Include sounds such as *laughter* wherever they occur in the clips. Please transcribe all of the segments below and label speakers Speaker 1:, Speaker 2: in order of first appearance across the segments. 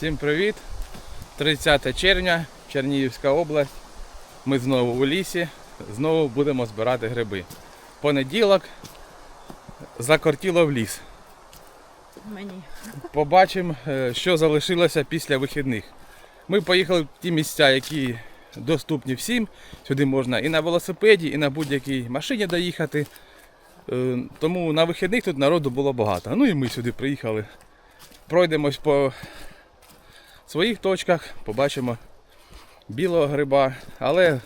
Speaker 1: Всім привіт! 30 червня, Чернігівська область. Ми знову у лісі, знову будемо збирати гриби. Понеділок закортіло в ліс.
Speaker 2: Мені.
Speaker 1: Побачимо, е, що залишилося після вихідних. Ми поїхали в ті місця, які доступні всім. Сюди можна і на велосипеді, і на будь-якій машині доїхати. Е, Тому на вихідних тут народу було багато. Ну і ми сюди приїхали. Пройдемось по своїх точках, побачимо білого гриба. Але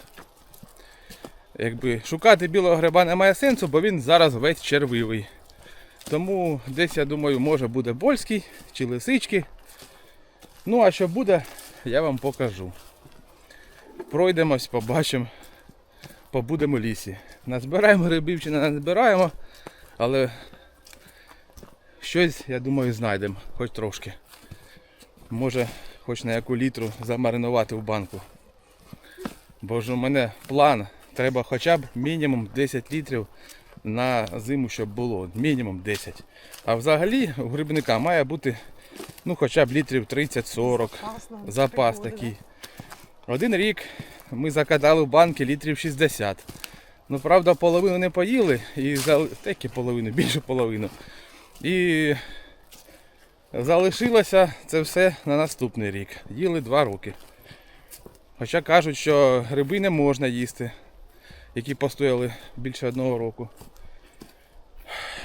Speaker 1: якби, шукати білого гриба немає сенсу, бо він зараз весь червивий. Тому десь, я думаю, може буде Больський чи лисички. Ну, а що буде, я вам покажу. Пройдемось, побачимо, побудемо в лісі. Назбираємо грибів чи не назбираємо, але щось, я думаю, знайдемо, хоч трошки. Може, хоч на яку літру замаринувати в банку. Бо ж у мене план, треба хоча б мінімум 10 літрів на зиму, щоб було. Мінімум 10. А взагалі у грибника має бути ну, хоча б літрів 30-40. Запас такий. Один рік ми закатали в банки літрів 60. Ну, правда, половину не поїли і зали... такі половину, більше половину. І залишилося це все на наступний рік. Їли 2 роки. Хоча кажуть, що гриби не можна їсти, які постояли більше одного року.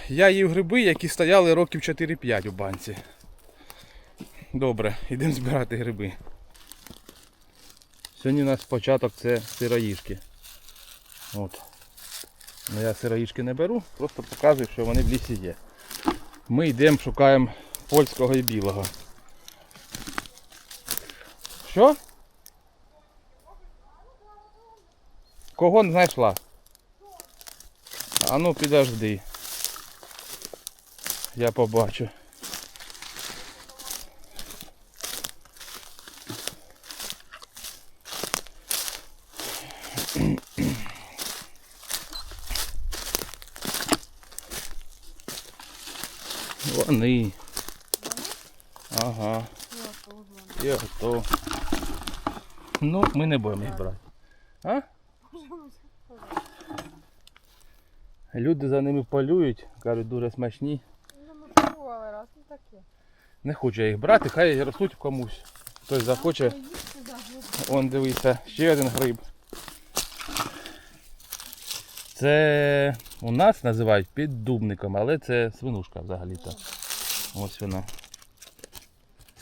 Speaker 1: Я їв гриби, які стояли років 4-5 у банці. Добре, йдемо збирати гриби. Сьогодні у нас початок це сироїшки. От. Ну я сироїшки не беру, просто показую, що вони в лісі є. Ми йдемо, шукаємо польського і білого. Що? Не знайшла? А ну підожди. Я побачу. Вони. Ага. І ото. Ну, ми не будемо їх брати. А? Люди за ними полюють, кажуть, дуже смачні.
Speaker 2: Ну, ми пробували раз, ну таке.
Speaker 1: Не хочу я їх брати, хай ростуть комусь. Хтось захоче. Он дивися, ще один гриб. Це у нас називають піддубником, але це свинушка взагалі-то. Ось вона.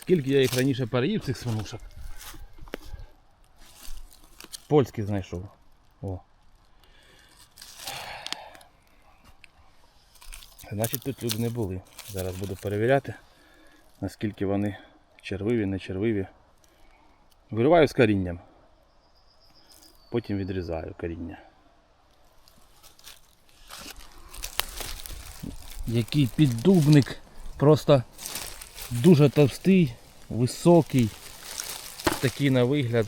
Speaker 1: Скільки я їх раніше переїв цих свинушок. Польський знайшов. О. Значить тут люди не були. Зараз буду перевіряти, наскільки вони червиві, не червиві. Вириваю з корінням. Потім відрізаю коріння. Який піддубник, просто дуже товстий, високий, такий на вигляд.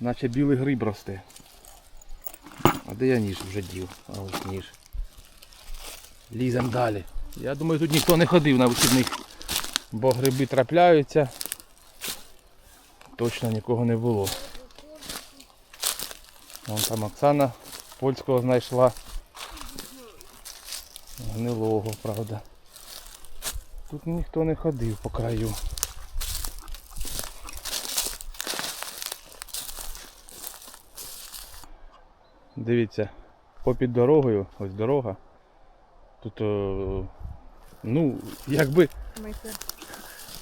Speaker 1: Наче білий гриб росте. А де я ніж вже дів? А ось ніж. Лізем далі. Я думаю, тут ніхто не ходив на вихідних, бо гриби трапляються. Точно нікого не було. Вон там Оксана польського знайшла. Гнилого, правда. Тут ніхто не ходив по краю. Дивіться, попід дорогою, ось дорога. Тут, о, ну, якби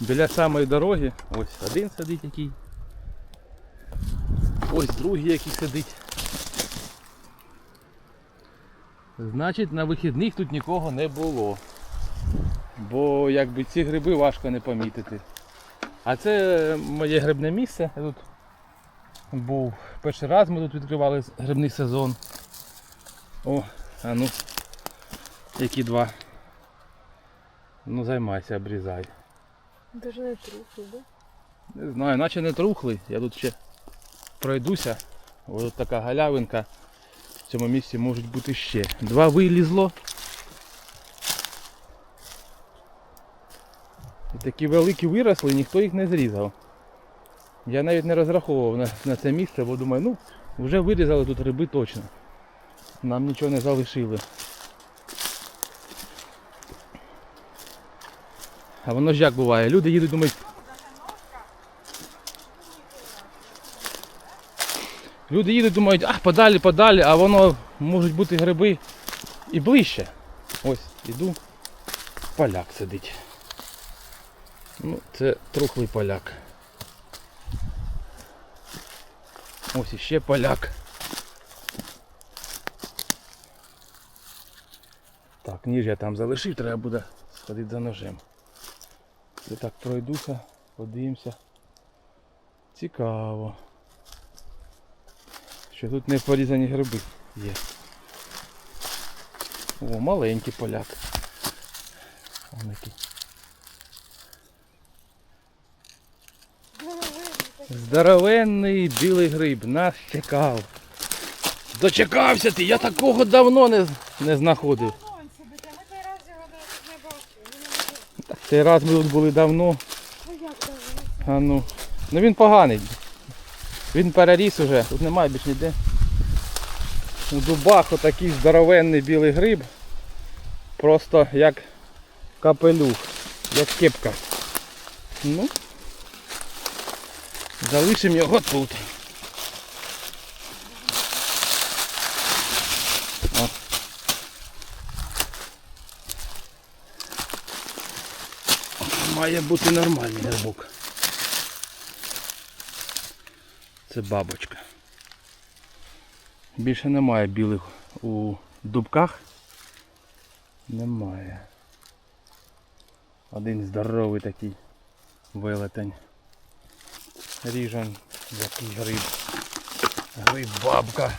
Speaker 1: біля самої дороги, ось один сидить який. Ось другий який сидить. Значить на вихідних тут нікого не було. Бо якби ці гриби важко не помітити. А це моє грибне місце. Я тут був перший раз ми тут відкривали грибний сезон. О, а ну, які два. Ну займайся, обрізай.
Speaker 2: Дуже не трухи, да?
Speaker 1: Не знаю, наче не трухли. Я тут ще пройдуся. Ось тут така галявинка. В цьому місці можуть бути ще. Два вилізло. І такі великі виросли, ніхто їх не зрізав. Я навіть не розраховував на, на це місце, бо думаю, ну, вже вирізали тут риби точно. Нам нічого не залишили. А воно ж як буває, люди їдуть, думають. Люди їдуть, думають, а подалі, подалі, а воно можуть бути гриби і ближче. Ось, іду. Поляк сидить. Ну, це трухлий поляк. Ось іще поляк. Так, ніж я там залишив, треба буде сходити за ножем. Я так пройдуся, подивимося. Цікаво. Що тут не порізані гриби є. О, маленький поляк. Вон який. Здоровенний білий гриб, нас чекав. Дочекався ти, я такого давно не, не знаходив. Так, цей раз ми тут були давно.
Speaker 2: Давно?
Speaker 1: А ну. Ну він поганий. Він переріс уже, тут немає більш ніде. У дубах отакий здоровенний білий гриб. Просто як капелюх, як кепка. Ну. Залишимо його тут. Має бути нормальний грибок. Це бабочка. Більше немає білих у дубках. Немає. Один здоровий такий велетень. Ріжен який гриб. Гриб бабка.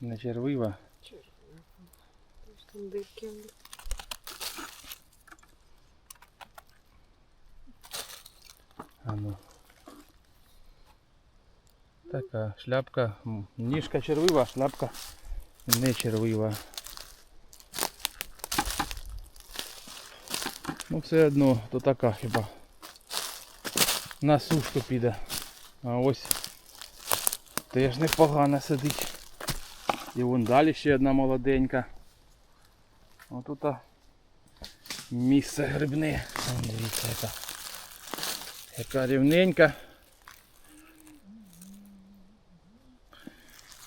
Speaker 1: Не червива.
Speaker 2: Там дирки.
Speaker 1: А ну. Така шляпка, ніжка червива, шляпка не червива. Ну все одно, то така хіба. На сушку піде. А ось теж непогано сидить. І вон далі ще одна молоденька. Отут місце грибне. Дивіться яка. Яка рівненька.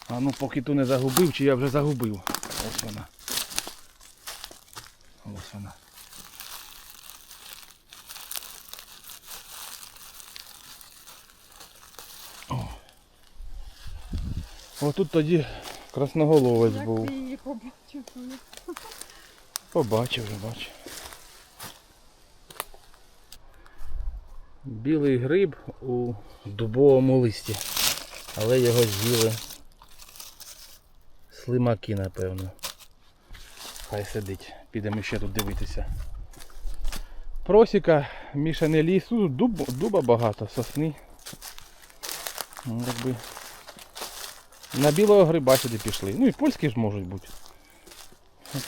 Speaker 1: А ну поки ту не загубив, чи я вже загубив. Ось вона. Ось вона. О. Отут тоді красноголовець
Speaker 2: Як
Speaker 1: був.
Speaker 2: ти її побачив?
Speaker 1: Побачив вже, бачив. Білий гриб у дубовому листі. Але його з'їли слимаки, напевно. Хай сидить. Підемо ще тут дивитися. Просіка, мішаний ліс, Ну, дуб, дуба багато, сосни. Ну, якби. На білого гриба сюди пішли. Ну і польські ж можуть бути.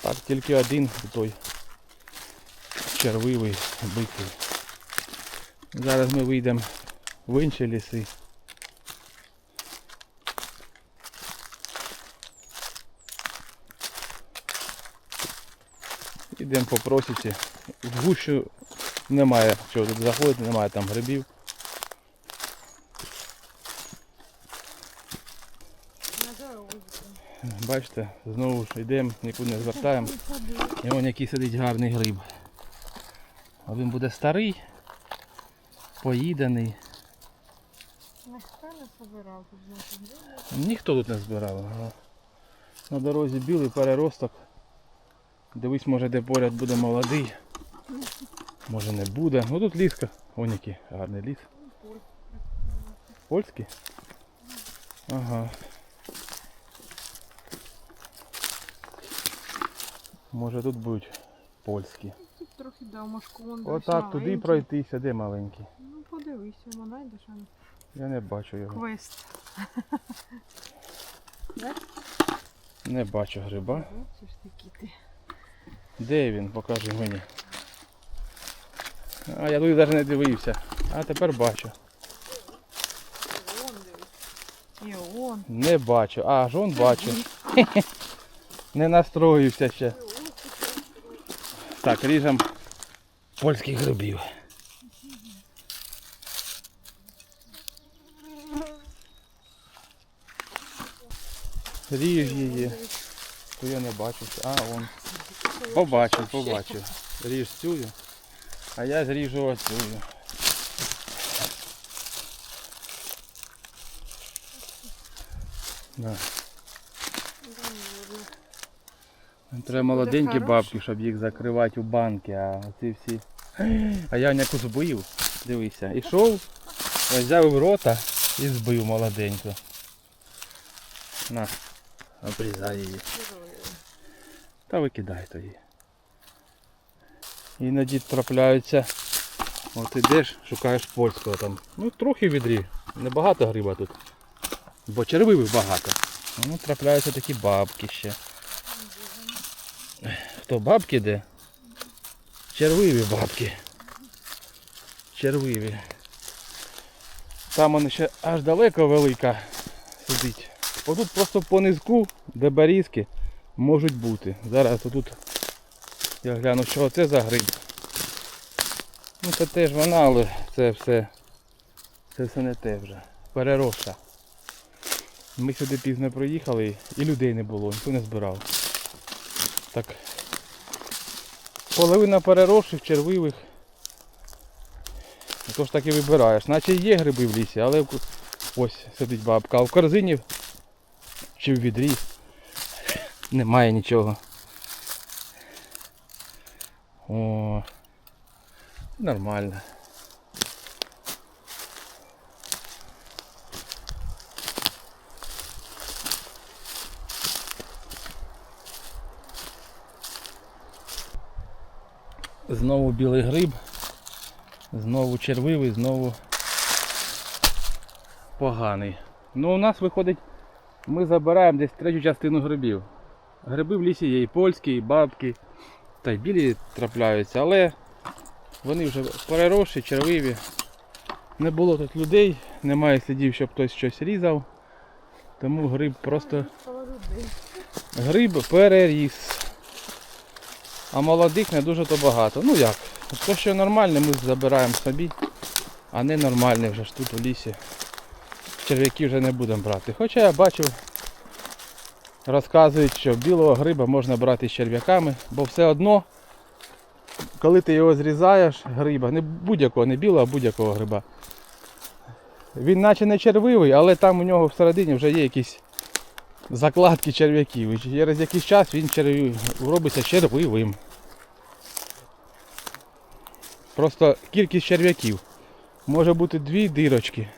Speaker 1: Так, тільки один той червивий битий. Зараз ми вийдемо в інші ліси. Йдемо по просіці. В гущу немає чого тут заходити, немає там грибів. Бачите, знову ж йдемо, нікуди не звертаємо. І вон який сидить гарний гриб. А він буде старий, поїданий.
Speaker 2: Ніхто не собирав тут значить.
Speaker 1: Ніхто тут не збирав. ага. На дорозі білий переросток. Дивись, може де поряд буде молодий. Може не буде. Ну тут ліска. Вон який гарний ліс. Польський? Ага. Може тут будуть польські.
Speaker 2: Трохи дамошку вон
Speaker 1: Отак туди пройтися, де маленький.
Speaker 2: Ну подивися, вона знайдеш а
Speaker 1: Я не бачу його.
Speaker 2: квест. *laughs*
Speaker 1: Не бачу гриба. Де він? Покажи мені. А я тут навіть не дивився. А тепер бачу.
Speaker 2: І он.
Speaker 1: Не бачу. А, жон бачу. *laughs* Не настроївся ще. Так, ріжем польських грибів. Ріж її. То я не бачу. А, он. Побачив, побачив. Ріж цю. А я зріжу оцю. Да. Треба молоденькі бабки, щоб їх закривати у банки, а ці всі. А я яку збив, дивися, ішов, взяв в рота і збив молоденьку. На, обрізай її. Та викидай то її. Іноді трапляються. От ідеш, шукаєш польського там. Ну трохи відрі. Небагато гриба тут. Бо червивих багато. Ну, трапляються такі бабки ще. Хто бабки де? Червиві бабки. Червиві. Там вони ще аж далеко велика сидить. Отут просто по низку, де берізки, можуть бути. Зараз отут я гляну, що це за гриб. Ну це теж вона, але це все. Це все не те вже. Переросша. Ми сюди пізно проїхали і людей не було, ніхто не збирав. Так. Половина переросших, червивих. Тож так і вибираєш. Наче є гриби в лісі, але ось сидить бабка. А в корзині чи в відрі немає нічого. О, нормально. Знову білий гриб, знову червивий, знову поганий. Ну у нас виходить, ми забираємо десь третю частину грибів. Гриби в лісі є і польські, і бабки, та й білі трапляються, але вони вже переросші, червиві. Не було тут людей, немає слідів, щоб хтось щось різав. Тому гриб просто гриб переріс. А молодих не дуже то багато. Ну як? То, що нормальне, ми забираємо собі, а не нормальне вже ж тут у лісі. Черв'яків вже не будемо брати. Хоча я бачив, розказують, що білого гриба можна брати з черв'яками, бо все одно, коли ти його зрізаєш, гриба, не будь-якого, не білого, а будь-якого гриба. Він наче не червивий, але там у нього всередині вже є якісь закладки черв'яків. І через якийсь час він черві... робиться червивим. Просто кількість черв'яків. Може бути дві дирочки,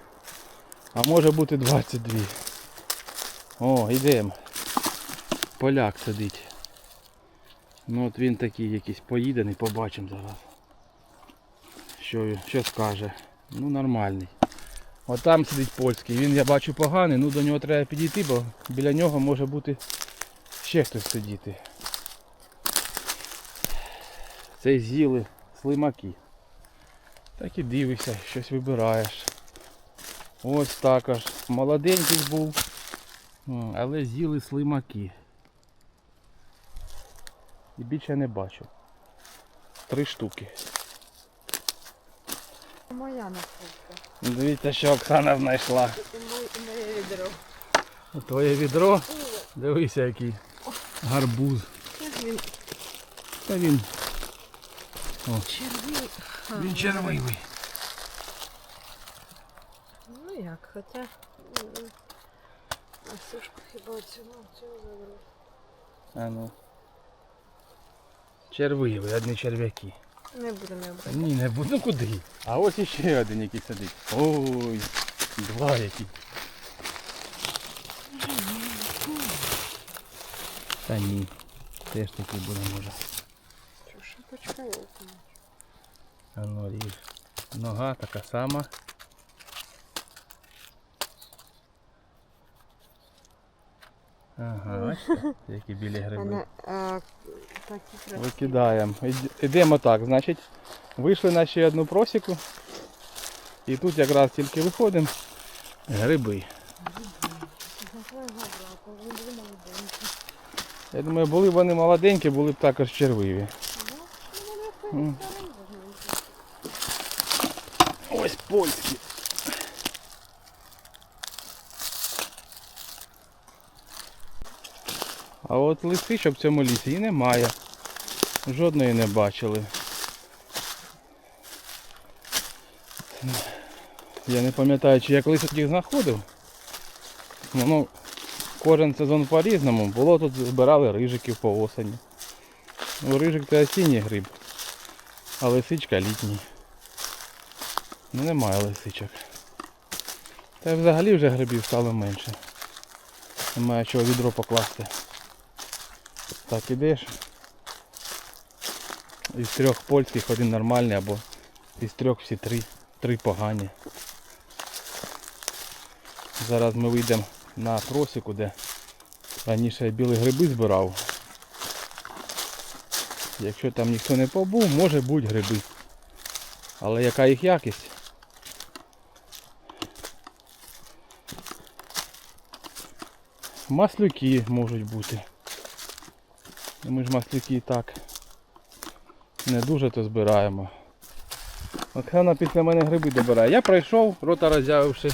Speaker 1: а може бути 22. О, йдемо. Поляк сидить. Ну от він такий якийсь поїдений, побачимо зараз. Що, що скаже. Ну нормальний. От там сидить польський. Він я бачу поганий, ну до нього треба підійти, бо біля нього може бути ще хтось сидіти. Це з'їли слимаки. Так і дивишся, щось вибираєш. Ось також. Молоденький був, але з'їли слимаки. І більше не бачу. Три штуки.
Speaker 2: Моя находка.
Speaker 1: Дивіться, що Оксана знайшла.
Speaker 2: Моє, відро.
Speaker 1: Твоє відро. Дивися, який гарбуз.
Speaker 2: Він
Speaker 1: Та він,
Speaker 2: червивий.
Speaker 1: він червивий.
Speaker 2: Ну як, хоча... А сушку хіба ну, цього забрав.
Speaker 1: А ну. Червивий, одні черв'яки.
Speaker 2: Не будемо його брати.
Speaker 1: Ні, не буду. Ну куди? А ось іще один який сидить. Ой, два які. Та ні. Теж такий буде може.
Speaker 2: Що, шапочка є?
Speaker 1: А ну ріж. Нога така сама. Ага, бачите, *laughs* які білі гриби.
Speaker 2: А.
Speaker 1: Викидаємо. Ідемо так, значить, вийшли на ще одну просіку. І тут якраз тільки виходимо. Гриби. Я думаю, були б вони молоденькі, були б також червиві. Ось польські. От лисичок в цьому лісі і немає. Жодної не бачили. Я не пам'ятаю, чи я колись їх знаходив. Ну, кожен сезон по-різному. Було тут збирали рижиків по осені. Ну, рижик це осінній гриб, а лисичка літній. Ну немає лисичок. Та взагалі вже грибів стало менше. Немає чого відро покласти. Так, ідеш. Із трьох польських один нормальний або із трьох всі три. Три погані. Зараз ми вийдемо на просіку, де раніше я білі гриби збирав. Якщо там ніхто не побув, може бути гриби. Але яка їх якість? Маслюки можуть бути. Ми ж маслюки і так не дуже то збираємо. От вона після мене гриби добирає. Я пройшов, рота роззявивши.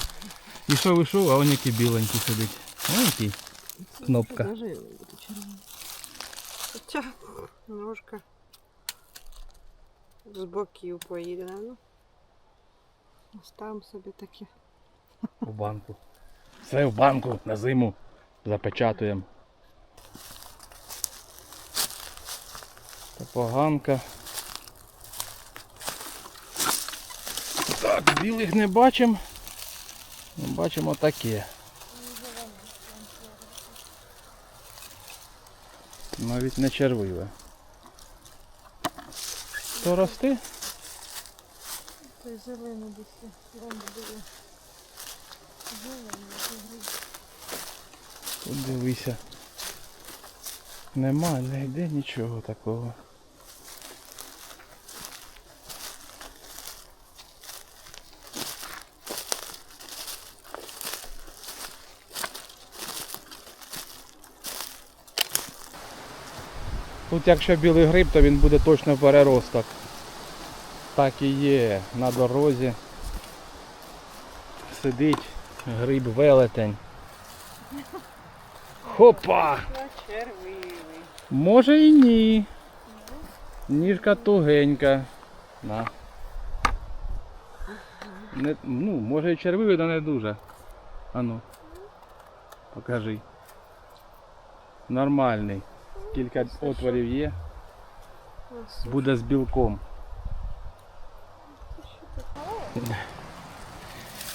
Speaker 1: Ішов, ішов, а он який біленький сидить. Ось який. Кнопка.
Speaker 2: Хоча ножка з боків поїде, ну. Ставимо собі таке.
Speaker 1: У банку. Все в банку на зиму. Запечатуємо. Та поганка. Так, білих не бачимо. Ну, Бачимо таке. Навіть не червиве. То рости?
Speaker 2: Той зелений десь. Вон буде. Зелений.
Speaker 1: Тут дивися. Нема, не йде нічого такого. Тут якщо білий гриб, то він буде точно переросток. Так і є. На дорозі сидить гриб велетень. Хопа! Може і ні. Ніжка тугенька. На. Не, ну, може і червивий, але не дуже. Ану. Покажи. Нормальний. Кілька отворів є. Буде з білком.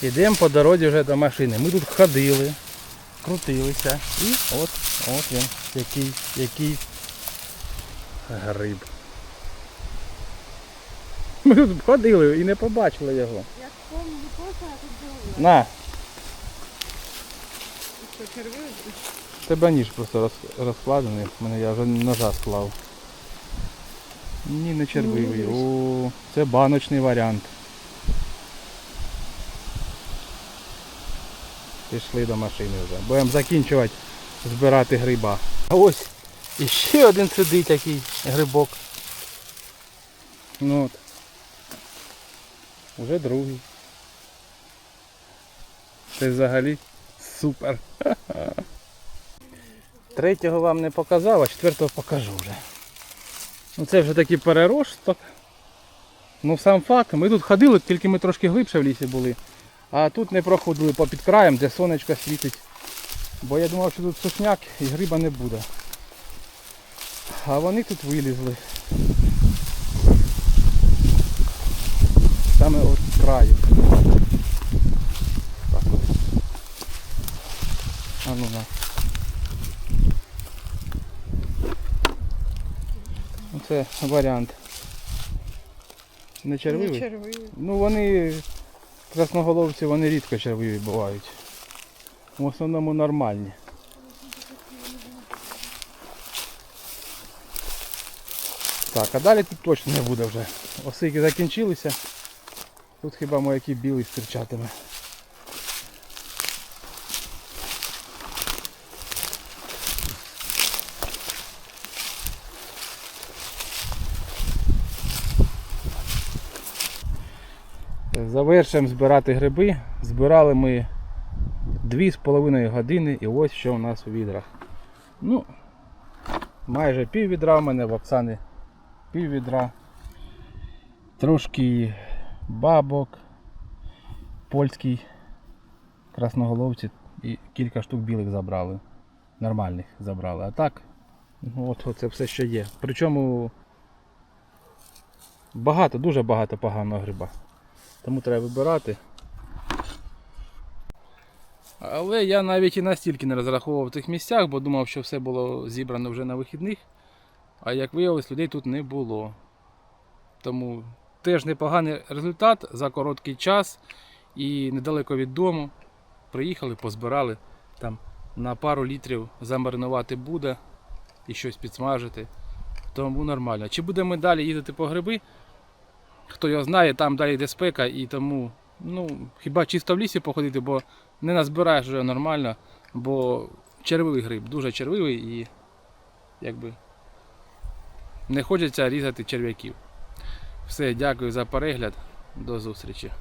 Speaker 1: Ідемо по дорозі вже до машини. Ми тут ходили, крутилися. І от, от він, який, який гриб. *laughs* Ми тут ходили і не побачили його.
Speaker 2: Як помню, а тут.
Speaker 1: На,
Speaker 2: Що, червивий?
Speaker 1: Тебе ніж просто роз, розкладений. В Мене я вже ножа склав. Ні, не червивий. О, це баночний варіант. Пішли до машини вже. Будемо закінчувати збирати гриба. А ось іще один сидить такий грибок. Ну от. Уже другий. Це взагалі супер. *laughs* Третього вам не показав, а четвертого покажу вже. Ну це вже такий переросток. Ну сам факт, ми тут ходили, тільки ми трошки глибше в лісі були. А тут не проходили по під краєм, де сонечко світить. Бо я думав, що тут сушняк і гриба не буде. А вони тут вилізли. Саме от краю. це варіант. Не червиві?
Speaker 2: Не червиві.
Speaker 1: Ну вони, красноголовці, вони рідко червиві бувають. В основному нормальні. Так, а далі тут точно не буде вже. Осики закінчилися. Тут хіба маяки білий стерчатиме. Завершуємо збирати гриби. Збирали ми 2,5 години і ось що у нас у відрах. Ну, майже пів відра в мене в Оксани пів відра. Трошки бабок, польський красноголовці і кілька штук білих забрали. Нормальних забрали. А так, ну от, це все що є. Причому багато, дуже багато поганого гриба. Тому треба вибирати. Але я навіть і настільки не розраховував в тих місцях, бо думав, що все було зібрано вже на вихідних. А як виявилось, людей тут не було. Тому теж непоганий результат за короткий час і недалеко від дому. Приїхали, позбирали там на пару літрів замаринувати буде і щось підсмажити. Тому нормально. Чи будемо далі їздити по гриби? Хто його знає, там далі йде спека і тому ну, хіба чисто в лісі походити, бо не назбираєш вже нормально, бо червивий гриб, дуже червивий і якби не хочеться різати черв'яків. Все, дякую за перегляд. До зустрічі.